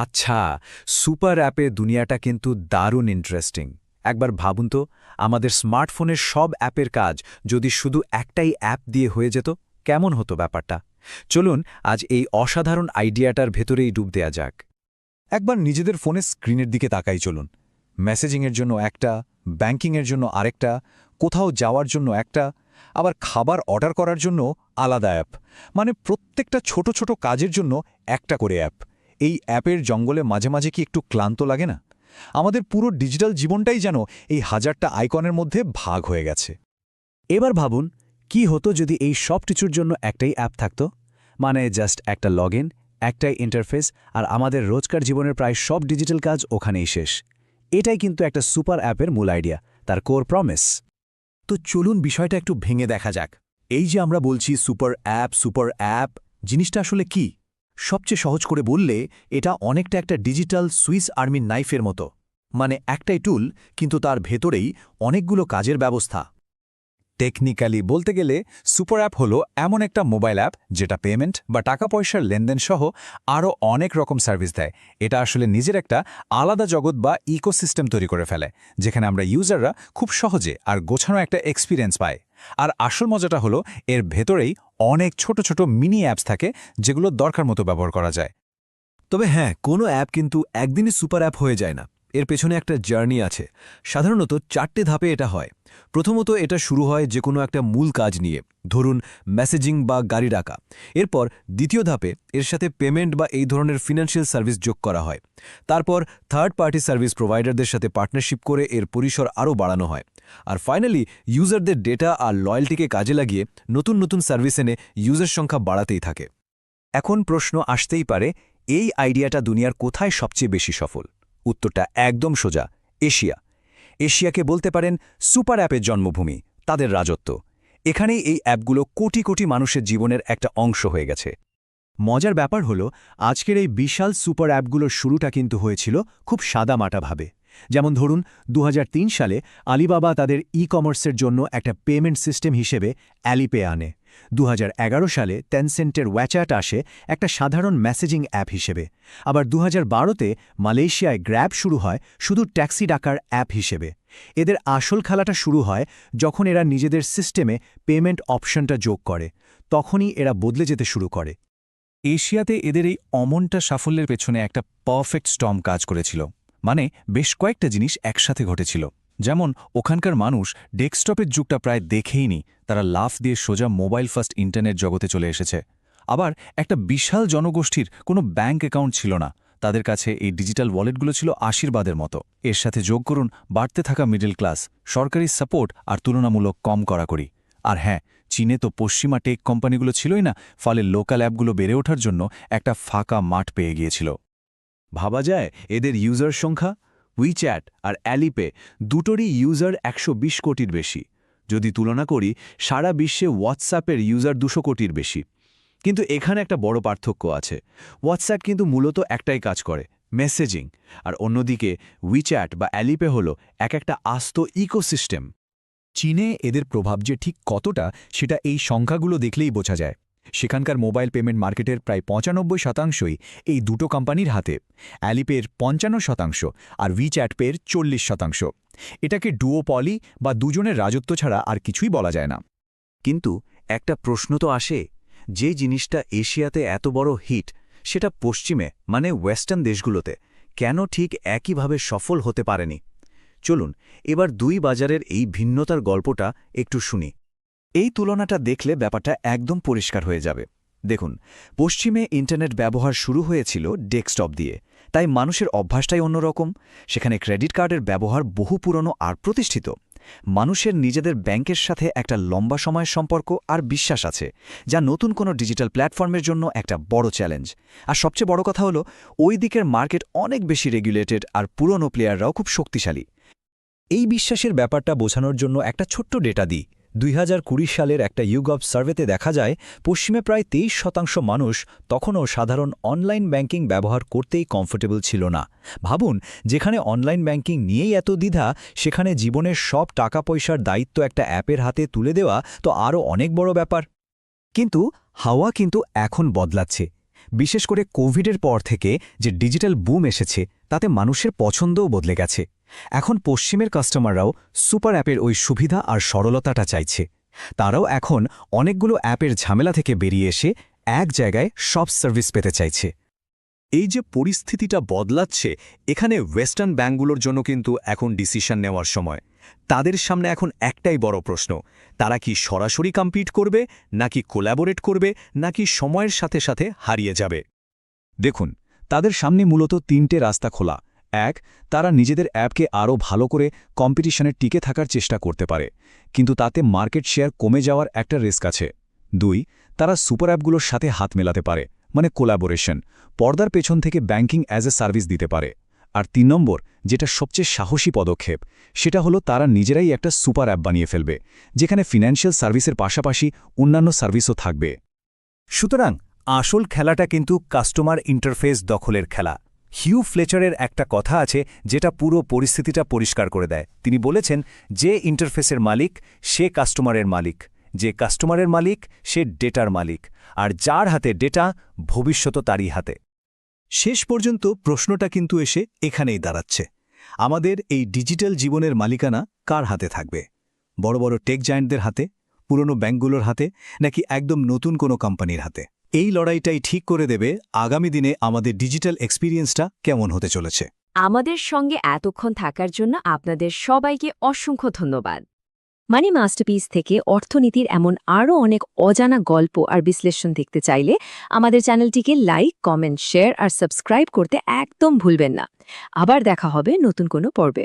আচ্ছা সুপার অ্যাপে দুনিয়াটা কিন্তু দারুণ ইন্টারেস্টিং একবার ভাবুন তো, আমাদের স্মার্টফোনের সব অ্যাপের কাজ যদি শুধু একটাই অ্যাপ দিয়ে হয়ে যেত, কেমন হতো ব্যাপারটা? চলুন, আজ এই অসাধারণ আইডিয়াটার ভেতরেই ডুব দেয়া যাক। একবার নিজেদের ফোনের স্ক্রিনের দিকে তাকাই চলুন। মেসেজিংয়ের জন্য একটা ব্যাঙ্কিংয়ের জন্য আরেকটা, কোথাও যাওয়ার জন্য একটা, আবার খাবার অর্ডার করার জন্য আলাদা অ্যাপ। মানে প্রত্যেকটা ছোট ছোট কাজের জন্য একটা করে অ্যাপ। এই অ্যাপের জঙ্গলে মাঝে মাঝে কি একটু ক্লান্ত লাগে না? আমাদের পুরো ডিজিটাল জীবনটাই যেন এই হাজারটা আইকনের মধ্যে ভাগ হয়ে গেছে। এবার ভাবুন, কি হতো যদি এই সব কিছুর জন্য একটাই অ্যাপ থাকত? মানে জাস্ট একটা লগ একটাই ইন্টারফেস আর আমাদের রোজকার জীবনের প্রায় সব ডিজিটাল কাজ ওখানেই শেষ। এটাই কিন্তু একটা সুপার অ্যাপের মূল আইডিয়া, তার কোর প্রমিস। তো চলুন বিষয়টা একটু ভেঙে দেখা যাক। এই যে আমরা বলছি সুপার অ্যাপ সুপার অ্যাপ, জিনিসটা আসলে কি? সবচেয়ে সহজ করে বললে, এটা অনেকটা একটা ডিজিটাল সুইস আর্মির নাইফের মতো। মানে একটাই টুল, কিন্তু তার ভেতরেই অনেকগুলো কাজের ব্যবস্থা। টেকনিক্যালি বলতে গেলে সুপার অ্যাপ হলো এমন একটা মোবাইল অ্যাপ যেটা পেমেন্ট বা টাকা পয়সার লেনদেন সহ আরও অনেক রকম সার্ভিস দেয়। এটা আসলে নিজের একটা আলাদা জগৎ বা ইকোসিস্টেম তৈরি করে ফেলে, যেখানে আমরা ইউজাররা খুব সহজে আর গোছানো একটা এক্সপিরিয়েন্স পাই। আর আসল মজাটা হলো এর ভেতরেই অনেক ছোট ছোট মিনি অ্যাপস থাকে যেগুলো দরকার মতো ব্যবহার করা যায়। তবে হ্যাঁ কোনো অ্যাপ কিন্তু একদিনই সুপার অ্যাপ হয়ে যায় না। এর পেছনে একটা জার্নি আছে। সাধারণত চারটে ধাপে এটা হয়। প্রথমত এটা শুরু হয় যে কোনো একটা মূল কাজ নিয়ে, ধরুন মেসেজিং বা গাড়ি ডাকা। এরপর দ্বিতীয় ধাপে এর সাথে পেমেন্ট বা এই ধরনের ফিনান্সিয়াল সার্ভিস যোগ করা হয়। তারপর থার্ড পার্টি সার্ভিস প্রোভাইডারদের সাথে পার্টনারশিপ করে এর পরিসর আরও বাড়ানো হয়। আর ফাইনালি ইউজারদের ডেটা আর লয়্যালটিকে কাজে লাগিয়ে নতুন নতুন সার্ভিস এনে ইউজার সংখ্যা বাড়াতেই থাকে। এখন প্রশ্ন আসতেই পারে, এই আইডিয়াটা দুনিয়ার কোথায় সবচেয়ে বেশি সফল? উত্তরটা একদম সোজা, এশিয়া। এশিয়াকে বলতে পারেন সুপার অ্যাপের জন্মভূমি, তাদের রাজত্ব। এখানেই এই অ্যাপগুলো কোটি কোটি মানুষের জীবনের একটা অংশ হয়ে গেছে। মজার ব্যাপার হলো, আজকের এই বিশাল সুপার অ্যাপগুলোর শুরুটা কিন্তু হয়েছিল খুব সাদামাটাভাবে যেমন ধরুন দু হাজার তিন সালে আলিবাবা তাদের ই কমার্সের জন্য একটা পেমেন্ট সিস্টেম হিসেবে অ্যালিপে আনে। দু হাজার এগারো সালে টেনসেন্টের ওয়াচ্যাট আসে একটা সাধারণ মেসেজিং অ্যাপ হিসেবে। আবার দু বারোতে মালয়েশিয়ায় গ্র্যাব শুরু হয় শুধু ট্যাক্সি ডাকার অ্যাপ হিসেবে। এদের আসল খেলাটা শুরু হয় যখন এরা নিজেদের সিস্টেমে পেমেন্ট অপশনটা যোগ করে। তখনই এরা বদলে যেতে শুরু করে। এশিয়াতে এদের এই অমনটা সাফল্যের পেছনে একটা পারফেক্ট স্টম কাজ করেছিল। মানে বেশ কয়েকটা জিনিস একসাথে ঘটেছিল। যেমন, ওখানকার মানুষ ডেস্কটপের যুগটা প্রায় দেখেইনি তারা লাফ দিয়ে সোজা মোবাইল ফার্স্ট ইন্টারনেট জগতে চলে এসেছে। আবার একটা বিশাল জনগোষ্ঠীর কোনো ব্যাঙ্ক অ্যাকাউন্ট ছিল না, তাদের কাছে এই ডিজিটাল ওয়ালেটগুলো ছিল আশীর্বাদের মতো। এর সাথে যোগ করুন বাড়তে থাকা মিডল ক্লাস, সরকারি সাপোর্ট আর তুলনামূলক কম করাকরি আর হ্যাঁ চীনে তো পশ্চিমা টেক কোম্পানিগুলো ছিলই না, ফলে লোকাল অ্যাপগুলো বেড়ে ওঠার জন্য একটা ফাঁকা মাঠ পেয়ে গিয়েছিল। ভাবা যায় এদের ইউজার সংখ্যা উইচ্যাট আর অ্যালিপে দুটোরই ইউজার একশো বিশ কোটির বেশি। যদি তুলনা করি, সারা বিশ্বে হোয়াটসঅ্যাপের ইউজার দুশো কোটির বেশি। কিন্তু এখানে একটা বড় পার্থক্য আছে। হোয়াটসঅ্যাপ কিন্তু মূলত একটাই কাজ করে মেসেজিং আর অন্যদিকে উইচ্যাট বা অ্যালিপে হল এক একটা আস্ত ইকোসিস্টেম চীনে এদের প্রভাব যে ঠিক কতটা, সেটা এই সংখ্যাগুলো দেখলেই বোঝা যায়। সেখানকার মোবাইল পেমেন্ট মার্কেটের প্রায় পঁচানব্বই শতাংশই এই দুটো কোম্পানির হাতে। অ্যালিপের পঞ্চান্ন শতাংশ আর উইচ্যাট পের চল্লিশ শতাংশ। এটাকে ডুওপলি বা দুজনের রাজত্ব ছাড়া আর কিছুই বলা যায় না। কিন্তু একটা প্রশ্ন তো আসে, যে জিনিসটা এশিয়াতে এত বড় হিট সেটা পশ্চিমে মানে ওয়েস্টার্ন দেশগুলোতে, কেন ঠিক একইভাবে সফল হতে পারেনি? চলুন, এবার দুই বাজারের এই ভিন্নতার গল্পটা একটু শুনি। এই তুলনাটা দেখলে ব্যাপারটা একদম পরিষ্কার হয়ে যাবে। দেখুন, পশ্চিমে ইন্টারনেট ব্যবহার শুরু হয়েছিল ডেস্কটপ দিয়ে, তাই মানুষের অভ্যাসটাই অন্যরকম। সেখানে ক্রেডিট কার্ডের ব্যবহার বহু পুরনো আর প্রতিষ্ঠিত। মানুষের নিজেদের ব্যাংকের সাথে একটা লম্বা সময়ের সম্পর্ক আর বিশ্বাস আছে, যা নতুন কোনো ডিজিটাল প্ল্যাটফর্মের জন্য একটা বড় চ্যালেঞ্জ। আর সবচেয়ে বড় কথা হলো, ওই দিকের মার্কেট অনেক বেশি রেগুলেটেড আর পুরনো প্লেয়াররাও খুব শক্তিশালী। এই বিশ্বাসের ব্যাপারটা বোঝানোর জন্য একটা ছোট্ট ডেটা দিই। দুই হাজার কুড়ি সালের একটা ইউগভ সার্ভেতে দেখা যায়, পশ্চিমে প্রায় তেইশ শতাংশ মানুষ তখনও সাধারণ অনলাইন ব্যাংকিং ব্যবহার করতেই কমফোর্টেবল ছিল না। ভাবুন, যেখানে অনলাইন ব্যাংকিং নিয়েই এত দ্বিধা, সেখানে জীবনের সব টাকা পয়সার দায়িত্ব একটা অ্যাপের হাতে তুলে দেওয়া তো আরও অনেক বড় ব্যাপার। কিন্তু হাওয়া কিন্তু এখন বদলাচ্ছে। বিশেষ করে কোভিডের পর থেকে যে ডিজিটাল বুম এসেছে, তাতে মানুষের পছন্দও বদলে গেছে। এখন পশ্চিমের কাস্টমাররাও সুপার অ্যাপের ওই সুবিধা আর সরলতাটা চাইছে। তারাও এখন অনেকগুলো অ্যাপের ঝামেলা থেকে বেরিয়ে এসে এক জায়গায় সব সার্ভিস পেতে চাইছে। এই যে পরিস্থিতিটা বদলাচ্ছে, এখানে ওয়েস্টার্ন ব্যাঙ্কগুলোর জন্য কিন্তু এখন ডিসিশন নেওয়ার সময়। তাদের সামনে এখন একটাই বড় প্রশ্ন, তারা কি সরাসরি কম্পিট করবে, নাকি কোল্যাবোরেট করবে, নাকি সময়ের সাথে সাথে হারিয়ে যাবে? দেখুন, তাদের সামনে মূলত তিনটে রাস্তা খোলা এক, তারা নিজেদের অ্যাপকে আরও ভালো করে কম্পিটিশনে টিকে থাকার চেষ্টা করতে পারে, কিন্তু তাতে মার্কেট শেয়ার কমে যাওয়ার একটা রিস্ক আছে। দুই, তারা সুপার অ্যাপগুলোর সাথে হাত মেলাতে পারে মানে কোলাবোরেশন, পর্দার পেছন থেকে ব্যাংকিং অ্যাজ এ সার্ভিস দিতে পারে। আর তিন নম্বর, যেটা সবচেয়ে সাহসী পদক্ষেপ, সেটা হলো তারা নিজেরাই একটা সুপার অ্যাপ বানিয়ে ফেলবে, যেখানে ফিনান্সিয়াল সার্ভিসের পাশাপাশি অন্যান্য সার্ভিসও থাকবে। সুতরাং আসল খেলাটা কিন্তু কাস্টমার ইন্টারফেস দখলের খেলা হিউ ফ্লেচারের একটা কথা আছে যেটা পুরো পরিস্থিতিটা পরিষ্কার করে দেয়। তিনি বলেছেন, যে ইন্টারফেসের মালিক, সে কাস্টমারের মালিক। যে কাস্টমারের মালিক, সে ডেটার মালিক। আর যার হাতে ডেটা ভবিষ্যৎ তারই হাতে। শেষ পর্যন্ত প্রশ্নটা কিন্তু এসে এখানেই দাঁড়াচ্ছে। আমাদের এই ডিজিটাল জীবনের মালিকানা কার হাতে থাকবে? বড় বড় টেক জায়েন্টদের হাতে? পুরনো ব্যাঙ্কগুলোর হাতে? নাকি একদম নতুন কোনো কোম্পানির হাতে? এই লড়াইটাই ঠিক করে দেবে আগামী দিনে আমাদের ডিজিটাল এক্সপিরিয়েন্সটা কেমন হতে চলেছে। আমাদের সঙ্গে এতক্ষণ থাকার জন্য আপনাদের সবাইকে অসংখ্য ধন্যবাদ। মানি মাস্টারপিস থেকে অর্থনীতির এমন আরও অনেক অজানা গল্প আর বিশ্লেষণ দেখতে চাইলে আমাদের চ্যানেলটিকে লাইক, কমেন্ট, শেয়ার আর সাবস্ক্রাইব করতে একদম ভুলবেন না। আবার দেখা হবে নতুন কোনো পর্বে।